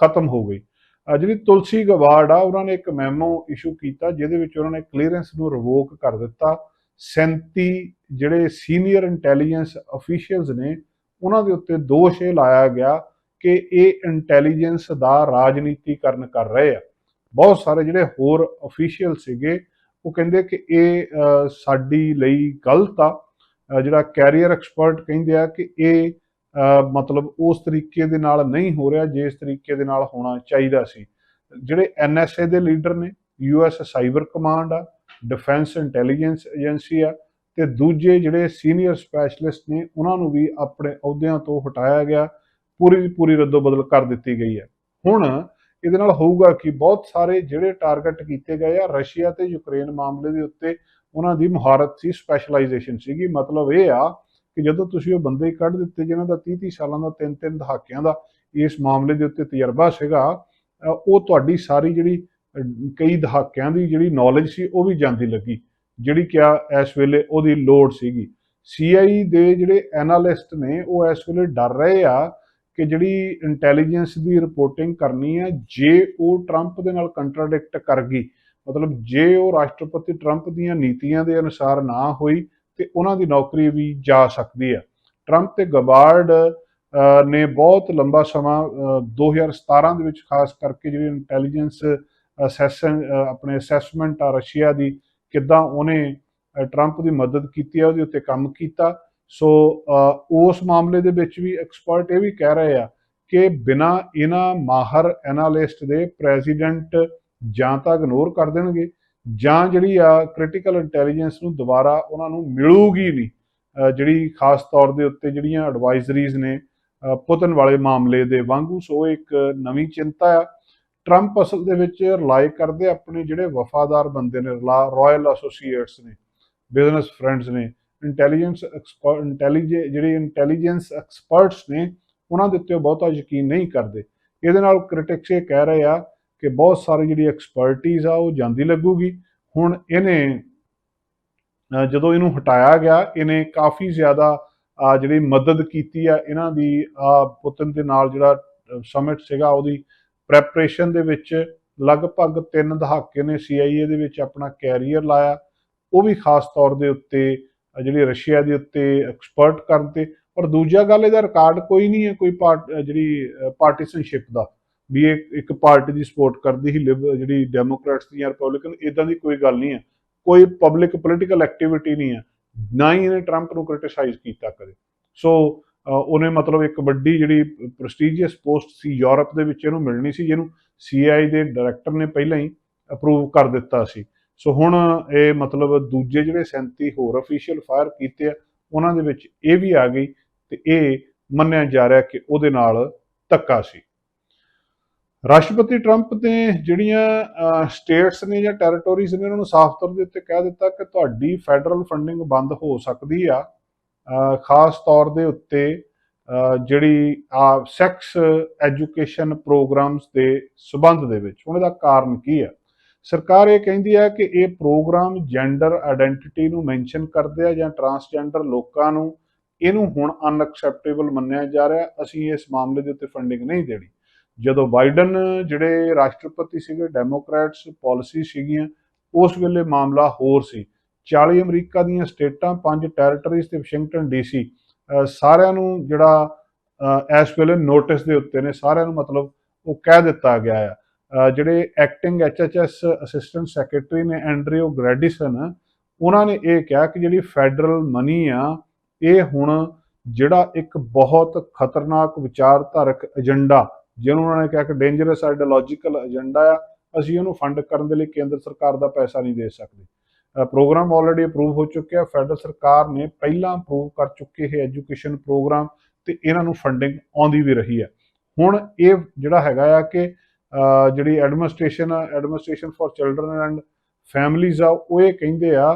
S1: ਖਤਮ ਹੋ ਗਈ। ਜਿਹੜੀ ਤੁਲਸੀ ਗਵਾਰਡ ਆ, ਉਹਨਾਂ ਨੇ ਇੱਕ ਮੈਮੋ ਇਸ਼ੂ ਕੀਤਾ ਜਿਹਦੇ ਵਿੱਚ ਉਹਨਾਂ ਨੇ ਕਲੀਅਰੈਂਸ ਨੂੰ ਰਿਵੋਕ ਕਰ ਦਿੱਤਾ। 37 ਜਿਹੜੇ ਸੀਨੀਅਰ ਇੰਟੈਲੀਜੈਂਸ ਅਫੀਸ਼ੀਅਲਸ ਨੇ, ਉਹਨਾਂ ਦੇ ਉੱਤੇ ਦੋਸ਼ ਇਹ ਲਾਇਆ ਗਿਆ ਕਿ ਇਹ ਇੰਟੈਲੀਜੈਂਸ ਦਾ ਰਾਜਨੀਤੀਕਰਨ ਕਰ ਰਹੇ ਆ। ਬਹੁਤ ਸਾਰੇ ਜਿਹੜੇ ਹੋਰ ਅਫੀਸ਼ੀਅਲ ਸੀਗੇ ਉਹ ਕਹਿੰਦੇ ਕਿ ਇਹ ਸਾਡੀ ਲਈ ਗਲਤ ਆ। ਜਿਹੜਾ ਕੈਰੀਅਰ ਐਕਸਪਰਟ ਕਹਿੰਦੇ ਆ ਕਿ ਇਹ ਮਤਲਬ ਉਸ ਤਰੀਕੇ ਦੇ ਨਾਲ ਨਹੀਂ ਹੋ ਰਿਹਾ ਜਿਸ ਤਰੀਕੇ ਦੇ ਨਾਲ ਹੋਣਾ ਚਾਹੀਦਾ ਸੀ। ਜਿਹੜੇ ਐਨਐਸਏ ਦੇ ਲੀਡਰ ਨੇ ਯੂਐਸ ਸਾਈਬਰ ਕਮਾਂਡ ਆ ਡਿਫੈਂਸ ਇੰਟੈਲੀਜੈਂਸ ਏਜੰਸੀ ਆ, ਤੇ ਦੂਜੇ ਜਿਹੜੇ ਸੀਨੀਅਰ ਸਪੈਸ਼ਲਿਸਟ ਨੇ, ਉਹਨਾਂ ਨੂੰ ਵੀ ਆਪਣੇ ਅਹੁਦਿਆਂ ਤੋਂ ਹਟਾਇਆ ਗਿਆ। ਪੂਰੀ ਦੀ ਪੂਰੀ ਰੱਦੋ ਬਦਲ ਕਰ ਦਿੱਤੀ ਗਈ ਹੈ। ਹੁਣ ਇਹਦੇ ਨਾਲ ਹੋਊਗਾ ਕਿ? ਬਹੁਤ ਸਾਰੇ ਜਿਹੜੇ ਟਾਰਗੇਟ ਕੀਤੇ ਗਏ ਆ ਰਸ਼ੀਆ ਤੇ ਯੂਕਰੇਨ ਮਾਮਲੇ ਦੇ ਉੱਤੇ ਉਹਨਾਂ ਦੀ ਮੁਹਾਰਤ ਸੀ ਸਪੈਸ਼ਲਾਈਜੇਸ਼ਨ ਸੀਗੀ। ਮਤਲਬ ਇਹ ਆ ਕਿ ਜਦੋਂ ਤੁਸੀਂ ਉਹ ਬੰਦੇ ਕੱਢ ਦਿੱਤੇ ਜਿਨ੍ਹਾਂ ਦਾ 30 30 ਸਾਲਾਂ ਦਾ ਤਿੰਨ ਤਿੰਨ ਦਹਾਕਿਆਂ ਦਾ ਇਸ ਮਾਮਲੇ ਦੇ ਉੱਤੇ ਤਜਰਬਾ ਸੀਗਾ ਉਹ ਤੁਹਾਡੀ ਸਾਰੀ ਜਿਹੜੀ ਕਈ ਦਹਾਕਿਆਂ ਦੀ ਜਿਹੜੀ ਨੌਲੇਜ ਸੀ, ਉਹ ਵੀ ਜਾਂਦੀ ਲੱਗੀ, ਜਿਹੜੀ ਕਿਆ ਇਸ ਵੇਲੇ ਉਹਦੀ ਲੋੜ ਸੀਗੀ। ਸੀਆਈ ਦੇ ਜਿਹੜੇ ਐਨਾਲਿਸਟ ਨੇ, ਉਹ ਇਸ ਵੇਲੇ ਡਰ ਰਹੇ ਆ ਕਿ ਜਿਹੜੀ ਇੰਟੈਲੀਜੈਂਸ ਦੀ ਰਿਪੋਰਟਿੰਗ ਕਰਨੀ ਹੈ ਜੇ ਉਹ ਟਰੰਪ ਦੇ ਨਾਲ ਕੰਟਰਡਿਕਟ ਕਰ ਗਈ ਮਤਲਬ ਜੇ ਉਹ ਰਾਸ਼ਟਰਪਤੀ ਟਰੰਪ ਦੀਆਂ ਨੀਤੀਆਂ ਦੇ ਅਨੁਸਾਰ ਨਾ ਹੋਈ ਤੇ ਉਹਨਾਂ ਦੀ ਨੌਕਰੀ ਵੀ ਜਾ ਸਕਦੀ ਹੈ। ਟਰੰਪ ਤੇ ਗਬਾਰਡ ਨੇ ਬਹੁਤ ਲੰਬਾ ਸਮਾਂ ਅ, 2017 ਦੇ ਵਿੱਚ ਖਾਸ ਕਰਕੇ ਜਿਹੜੀ ਇੰਟੈਲੀਜੈਂਸ ਅਸੈਸਨ ਆਪਣੇ ਅਸੈਸਮੈਂਟ ਆ ਰਸ਼ੀਆ ਦੀ ਕਿੱਦਾਂ ਉਹਨੇ ਅ, ਟਰੰਪ ਦੀ ਮਦਦ ਕੀਤੀ ਹੈ ਉਹਦੇ ਉੱਤੇ ਕੰਮ ਕੀਤਾ। ਸੋ ਉਸ ਮਾਮਲੇ ਦੇ ਵਿੱਚ ਵੀ ਐਕਸਪਰਟ ਇਹ ਵੀ ਕਹਿ ਰਹੇ ਆ ਕਿ ਬਿਨਾ ਇਹਨਾਂ ਮਾਹਰ ਐਨਾਲਿਸਟ ਦੇ ਪ੍ਰੈਜ਼ੀਡੈਂਟ ਜਾਂ ਤਾਂ ਇਗਨੋਰ ਕਰ ਦੇਣਗੇ ਜਾਂ ਜਿਹੜੀ ਆ ਕ੍ਰਿਟੀਕਲ ਇੰਟੈਲੀਜੈਂਸ ਨੂੰ ਦੁਬਾਰਾ ਉਹਨਾਂ ਨੂੰ ਮਿਲੂਗੀ ਨਹੀਂ। ਜਿਹੜੀ ਖਾਸ ਤੌਰ ਦੇ ਉੱਤੇ ਜਿਹੜੀਆਂ ਐਡਵਾਈਜ਼ਰੀਜ਼ ਨੇ ਅ, ਪੁਤਨ ਵਾਲੇ ਮਾਮਲੇ ਦੇ ਵਾਂਗੂ ਸੋ ਇੱਕ ਨਵੀਂ ਚਿੰਤਾ ਆ। ਟਰੰਪ ਅਸਲ ਦੇ ਵਿੱਚ ਰਿਲਾਈ ਕਰਦੇ ਆਪਣੇ ਜਿਹੜੇ ਵਫਾਦਾਰ ਬੰਦੇ ਨੇ ਰਾਇਲ ਐਸੋਸੀਏਟਸ ਨੇ ਬਿਜ਼ਨਸ ਫਰੈਂਡਸ ਨੇ ਇੰਟੈਲੀਜੈਂਸ ਐਕਸਪਰਟ ਇੰਟੈਲੀਜੈਂਸ ਜਿਹੜੇ ਇੰਟੈਲੀਜੈਂਸ ਐਕਸਪਰਟਸ ਨੇ ਉਹਨਾਂ ਦੇ ਉੱਤੇ ਉਹ ਬਹੁਤਾ ਯਕੀਨ ਨਹੀਂ ਕਰਦੇ। ਇਹਦੇ ਨਾਲ ਕ੍ਰਿਟਿਕਸ ਇਹ ਕਹਿ ਰਹੇ ਆ ਕਿ ਬਹੁਤ ਸਾਰੀ ਜਿਹੜੀ ਐਕਸਪਰਟਿਜ਼ ਆ ਉਹ ਜਾਂਦੀ ਲੱਗੂਗੀ। ਹੁਣ ਇਹਨੇ ਜਦੋਂ ਇਹਨੂੰ ਹਟਾਇਆ ਗਿਆ ਇਹਨੇ ਕਾਫੀ ਜ਼ਿਆਦਾ ਜਿਹੜੀ ਮਦਦ ਕੀਤੀ ਆ ਇਹਨਾਂ ਦੀ ਅ, ਪੁਤਨ ਦੇ ਨਾਲ ਜਿਹੜਾ ਸਮਿਟ ਸੀਗਾ ਉਹਦੀ ਪ੍ਰੈਪਰੇਸ਼ਨ ਦੇ ਵਿੱਚ ਲਗਭਗ 3 ਦਹਾਕੇ ਨੇ CIA ਦੇ ਵਿੱਚ ਆਪਣਾ ਕੈਰੀਅਰ ਲਾਇਆ। ਉਹ ਵੀ ਖਾਸ ਤੌਰ ਦੇ ਉੱਤੇ ਜਿਹੜੀ ਰਸ਼ੀਆ ਦੇ ਉੱਤੇ ਐਕਸਪਰਟ ਕਰਨ ਤੇ ਔਰ ਦੂਜਾ ਗੱਲ, ਇਹਦਾ ਰਿਕਾਰਡ ਕੋਈ ਨਹੀਂ ਹੈ, ਕੋਈ ਪਾਰਟ ਜਿਹੜੀ ਪਾਰਟੀਸਨਸ਼ਿਪ ਦਾ, ਵੀ ਇਹ ਇੱਕ ਪਾਰਟੀ ਦੀ ਸਪੋਰਟ ਕਰਦੀ ਹੀ ਲਿਬ ਜਿਹੜੀ ਡੈਮੋਕ੍ਰੈਟਸ ਦੀ ਜਾਂ ਰਿਪਬਲਿਕਨ ਇਦਾਂ ਦੀ ਕੋਈ ਗੱਲ ਨਹੀਂ ਹੈ। ਕੋਈ ਪਬਲਿਕ ਪੋਲੀਟੀਕਲ ਐਕਟੀਵਿਟੀ ਨਹੀਂ ਹੈ, ਨਾ ਹੀ ਇਹਨੇ ਟਰੰਪ ਨੂੰ ਕ੍ਰਿਟਿਸਾਈਜ਼ ਕੀਤਾ ਕਦੇ। ਸੋ ਉਹਨੇ ਮਤਲਬ ਇੱਕ ਵੱਡੀ ਜਿਹੜੀ ਪ੍ਰੈਸਟੀਜੀਅਸ ਪੋਸਟ ਸੀ ਯੂਰਪ ਦੇ ਵਿੱਚ ਇਹਨੂੰ ਮਿਲਣੀ ਸੀ, ਜਿਹਨੂੰ ਸੀਆਈ ਦੇ ਡਾਇਰੈਕਟਰ ਨੇ ਪਹਿਲਾਂ ਹੀ ਅਪਰੂਵ ਕਰ ਦਿੱਤਾ ਸੀ। ਸੋ ਹੁਣ ਇਹ ਮਤਲਬ ਦੂਜੇ ਜਿਹੜੇ 37 ਹੋਰ ਅਫੀਸ਼ੀਅਲ ਫਾਇਰ ਕੀਤੇ ਆ, ਉਹਨਾਂ ਦੇ ਵਿੱਚ ਇਹ ਵੀ ਆ ਗਈ ਤੇ ਇਹ ਮੰਨਿਆ ਜਾ ਰਿਹਾ ਕਿ ਉਹਦੇ ਨਾਲ ਧੱਕਾ ਸੀ। ਰਾਸ਼ਟਰਪਤੀ ਟਰੰਪ ਨੇ ਜਿਹੜੀਆਂ ਸਟੇਟਸ ਨੇ ਜਾਂ ਟੈਰੀਟੋਰੀਜ਼ ਨੇ ਉਹਨਾਂ ਨੂੰ ਸਾਫ਼ ਤੌਰ ਦੇ ਉੱਤੇ ਕਹਿ ਦਿੱਤਾ ਕਿ ਤੁਹਾਡੀ ਫੈਡਰਲ ਫੰਡਿੰਗ ਬੰਦ ਹੋ ਸਕਦੀ ਆ ਖਾਸ ਤੌਰ ਦੇ ਉੱਤੇ ਜਿਹੜੀ ਸੈਕਸ ਐਜੂਕੇਸ਼ਨ ਪ੍ਰੋਗਰਾਮਸ ਦੇ ਸਬੰਧ ਦੇ ਵਿੱਚ। ਉਹਨਾਂ ਦਾ ਕਾਰਨ ਕੀ ਆ? ਸਰਕਾਰ ਇਹ ਕਹਿੰਦੀ ਹੈ ਕਿ ਇਹ ਪ੍ਰੋਗਰਾਮ ਜੈਂਡਰ ਆਇਡੈਂਟੀਟੀ ਨੂੰ ਮੈਂਸ਼ਨ ਕਰਦੇ ਆ ਜਾਂ ਟਰਾਂਸਜੈਂਡਰ ਲੋਕਾਂ ਨੂੰ, ਇਹਨੂੰ ਹੁਣ ਅਨਐਕਸੈਪਟੇਬਲ ਮੰਨਿਆ ਜਾ ਰਿਹਾ ਅਸੀਂ ਇਸ ਮਾਮਲੇ ਦੇ ਉੱਤੇ ਫੰਡਿੰਗ ਨਹੀਂ ਦੇਣੀ। ਜਦੋਂ ਬਾਈਡਨ ਜਿਹੜੇ ਰਾਸ਼ਟਰਪਤੀ ਸੀਗੇ ਡੈਮੋਕ੍ਰੈਟਸ ਪਾਲਿਸੀ ਸੀਗੀਆਂ, ਉਸ ਵੇਲੇ ਮਾਮਲਾ ਹੋਰ ਸੀ। 40 ਅਮਰੀਕਾ ਦੀਆਂ ਸਟੇਟਾਂ, ਪੰਜ ਟੈਰੀਟਰੀਜ਼ ਤੇ ਵਾਸ਼ਿੰਗਟਨ ਡੀਸੀ ਸਾਰਿਆਂ ਨੂੰ ਜਿਹੜਾ ਇਸ ਵੇਲੇ ਨੋਟਿਸ ਦੇ ਉੱਤੇ ਨੇ, ਸਾਰਿਆਂ ਨੂੰ ਮਤਲਬ ਉਹ ਕਹਿ ਦਿੱਤਾ ਗਿਆ ਆ। ਜਿਹੜੇ ਐਕਟਿੰਗ ਐਚਐਚਐਸ ਅਸਿਸਟੈਂਟ ਸੈਕਟਰੀ ਨੇ ਐਂਡਰਿਓ ਗ੍ਰੈਡੀਸਨ, ਉਹਨਾਂ ਨੇ ਇਹ ਕਿਹਾ ਕਿ ਜਿਹੜੀ ਫੈਡਰਲ ਮਨੀ ਆ, ਇਹ ਹੁਣ ਜਿਹੜਾ ਇੱਕ ਬਹੁਤ ਖਤਰਨਾਕ ਵਿਚਾਰਧਾਰਕ ਏਜੰਡਾ ਜਿਹਨੂੰ ਉਹਨਾਂ ਨੇ ਕਿਹਾ ਕਿ ਡੇਂਜਰਸ ਆਈਡੀਓਲੋਜੀਕਲ ਏਜੰਡਾ ਆ, ਅਸੀਂ ਉਹਨੂੰ ਫੰਡ ਕਰਨ ਦੇ ਲਈ ਕੇਂਦਰ ਸਰਕਾਰ ਦਾ ਪੈਸਾ ਨਹੀਂ ਦੇ ਸਕਦੇ। ਪ੍ਰੋਗਰਾਮ ਆਲਰੇਡੀ ਅਪਰੂਵ ਹੋ ਚੁੱਕਿਆ ਫੈਡਰਲ ਸਰਕਾਰ ਨੇ ਪਹਿਲਾਂ ਅਪਰੂਵ ਕਰ ਚੁੱਕੇ ਇਹ ਐਜੂਕੇਸ਼ਨ ਪ੍ਰੋਗਰਾਮ ਤੇ ਇਹਨਾਂ ਨੂੰ ਫੰਡਿੰਗ ਆਉਂਦੀ ਵੀ ਰਹੀ ਹੈ ਹੁਣ ਇਹ ਜਿਹੜਾ ਹੈਗਾ ਆ ਕਿ ਜਿਹੜੀ ਐਡਮਿਨਿਸਟ੍ਰੇਸ਼ਨ ਆ administration for children and families ਆ, ਉਹ ਇਹ ਕਹਿੰਦੇ ਆ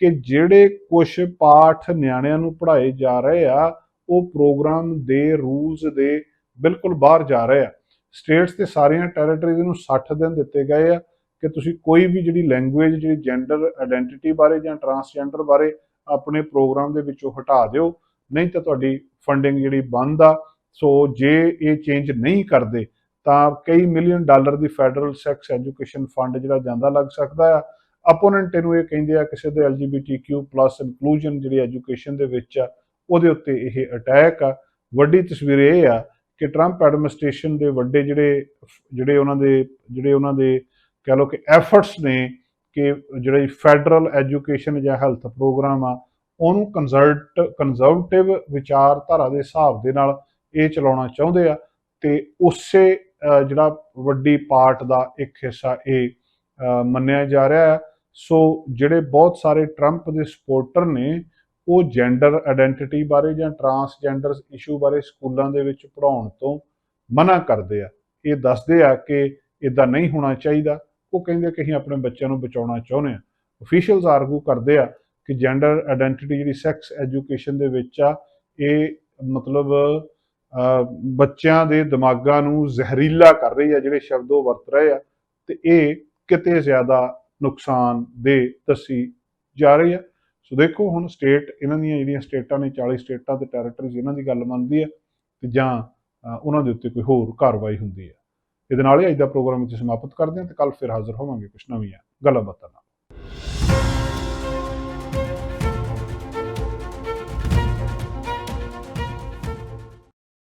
S1: ਕਿ ਜਿਹੜੇ ਕੁਝ ਪਾਠ ਨਿਆਣਿਆਂ ਨੂੰ ਪੜ੍ਹਾਏ ਜਾ ਰਹੇ ਆ, ਉਹ ਪ੍ਰੋਗਰਾਮ ਦੇ ਰੂਲਸ ਦੇ ਬਿਲਕੁਲ ਬਾਹਰ ਜਾ ਰਹੇ ਆ। ਸਟੇਟਸ ਤੇ ਸਾਰੀਆਂ ਟੈਰੀਟਰੀਜ਼ ਨੂੰ 60 ਦਿਨ ਦਿੱਤੇ ਗਏ ਆ ਕਿ ਤੁਸੀਂ ਕੋਈ ਵੀ ਜਿਹੜੀ ਲੈਂਗੁਏਜ ਜਿਹੜੀ ਜੈਂਡਰ ਆਇਡੈਂਟੀਟੀ ਬਾਰੇ ਜਾਂ ਟਰਾਂਸਜੈਂਡਰ ਬਾਰੇ ਆਪਣੇ ਪ੍ਰੋਗਰਾਮ ਦੇ ਵਿੱਚੋਂ ਹਟਾ ਦਿਓ, ਨਹੀਂ ਤਾਂ ਤੁਹਾਡੀ ਫੰਡਿੰਗ ਜਿਹੜੀ ਬੰਦ ਆ, ਸੋ ਜੇ ਇਹ ਚੇਂਜ ਨਹੀਂ ਕਰਦੇ ਤਾਂ ਕਈ ਮਿਲੀਅਨ ਡਾਲਰ ਦੀ ਫੈਡਰਲ ਸੈਕਸ ਐਜੂਕੇਸ਼ਨ ਫੰਡ ਜਿਹੜਾ ਜਾਂਦਾ ਲੱਗ ਸਕਦਾ ਆ। ਅਪੋਨੈਂਟ ਇਹਨੂੰ ਇਹ ਕਹਿੰਦੇ ਆ ਕਿਸੇ ਦੇ LGBTQ+ ਇਨਕਲੂਜਨ ਜਿਹੜੀ ਐਜੂਕੇਸ਼ਨ ਦੇ ਵਿੱਚ ਆ, ਉਹਦੇ ਉੱਤੇ ਇਹ ਅਟੈਕ ਆ। ਵੱਡੀ ਤਸਵੀਰ ਇਹ ਆ ਕਿ ਟਰੰਪ ਐਡਮਿਨਿਸਟ੍ਰੇਸ਼ਨ ਦੇ ਵੱਡੇ ਜਿਹੜੇ ਜਿਹੜੇ ਉਹਨਾਂ ਦੇ, ਜਿਹੜੇ ਉਹਨਾਂ ਦੇ ਕਹਿ ਲਓ ਕਿ ਐਫਰਟਸ ਨੇ ਕਿ ਜਿਹੜੇ ਫੈਡਰਲ ਐਜੂਕੇਸ਼ਨ ਜਾਂ ਹੈਲਥ ਪ੍ਰੋਗਰਾਮ ਆ, ਉਹਨੂੰ ਕੰਜ਼ਰਟ ਕੰਜ਼ਰਵੇਟਿਵ ਵਿਚਾਰਧਾਰਾ ਦੇ ਹਿਸਾਬ ਦੇ ਨਾਲ ਇਹ ਚਲਾਉਣਾ ਚਾਹੁੰਦੇ ਆ। ਤੇ ਉਸੇ ਜਿਹੜਾ ਵੱਡੀ ਪਾਰਟ ਦਾ ਇੱਕ ਹਿੱਸਾ ਇਹ ਮੰਨਿਆ ਜਾ ਰਿਹਾ ਹੈ। ਸੋ ਜਿਹੜੇ ਬਹੁਤ ਸਾਰੇ ਟਰੰਪ ਦੇ ਸਪੋਰਟਰ ਨੇ, ਉਹ ਜੈਂਡਰ ਆਇਡੈਂਟੀਟੀ ਬਾਰੇ ਜਾਂ ਟਰਾਂਸਜੈਂਡਰ ਇਸ਼ੂ ਬਾਰੇ ਸਕੂਲਾਂ ਦੇ ਵਿੱਚ ਪੜਾਉਣ ਤੋਂ ਮਨਾ ਕਰਦੇ ਆ। ਇਹ ਦੱਸਦੇ ਆ ਕਿ ਇਦਾਂ ਨਹੀਂ ਹੋਣਾ ਚਾਹੀਦਾ। ਉਹ ਕਹਿੰਦੇ ਕਿ ਅਸੀਂ ਆਪਣੇ ਬੱਚਿਆਂ ਨੂੰ ਬਚਾਉਣਾ ਚਾਹੁੰਦੇ ਆ। ਅਫੀਸ਼ੀਅਲਸ ਆਰਗੂ ਕਰਦੇ ਆ ਕਿ ਜੈਂਡਰ ਆਇਡੈਂਟੀਟੀ ਜਿਹੜੀ ਸੈਕਸ ਐਜੂਕੇਸ਼ਨ ਦੇ ਵਿੱਚ ਆ, ਇਹ ਮਤਲਬ ਬੱਚਿਆਂ ਦੇ ਦਿਮਾਗਾਂ ਨੂੰ ਜ਼ਹਿਰੀਲਾ ਕਰ ਰਹੀ ਹੈ, ਜਿਹੜੇ ਸ਼ਬਦ ਉਹ ਵਰਤ ਰਹੇ ਆ, ਤੇ ਇਹ ਕਿਤੇ ਜ਼ਿਆਦਾ ਨੁਕਸਾਨ ਦੇ ਦੱਸੀ ਜਾ ਰਹੀ ਹੈ ਸੋ ਦੇਖੋ, ਹੁਣ ਸਟੇਟ, ਇਹਨਾਂ ਦੀਆਂ ਜਿਹੜੀਆਂ ਸਟੇਟਾਂ ਨੇ 40 ਸਟੇਟਾਂ ਤੇ ਟੈਰੀਟਰੀਜ਼ ਇਹਨਾਂ ਦੀ ਗੱਲ ਮੰਨਦੀ ਹੈ ਤੇ ਜਾਂ ਉਹਨਾਂ ਦੇ ਉੱਤੇ ਕੋਈ ਹੋਰ ਕਾਰਵਾਈ ਹੁੰਦੀ ਹੈ ਇਹਦੇ ਨਾਲ ਹੀ ਅੱਜ ਦਾ ਪ੍ਰੋਗਰਾਮ ਇੱਥੇ ਸਮਾਪਤ ਕਰਦੇ ਹਾਂ, ਤੇ ਕੱਲ ਫਿਰ ਹਾਜ਼ਰ ਹੋਵਾਂਗੇ ਕੁਝ ਨਵੀਆਂ ਗੱਲਾਂ ਬਾਤਾਂ ਨਾਲ।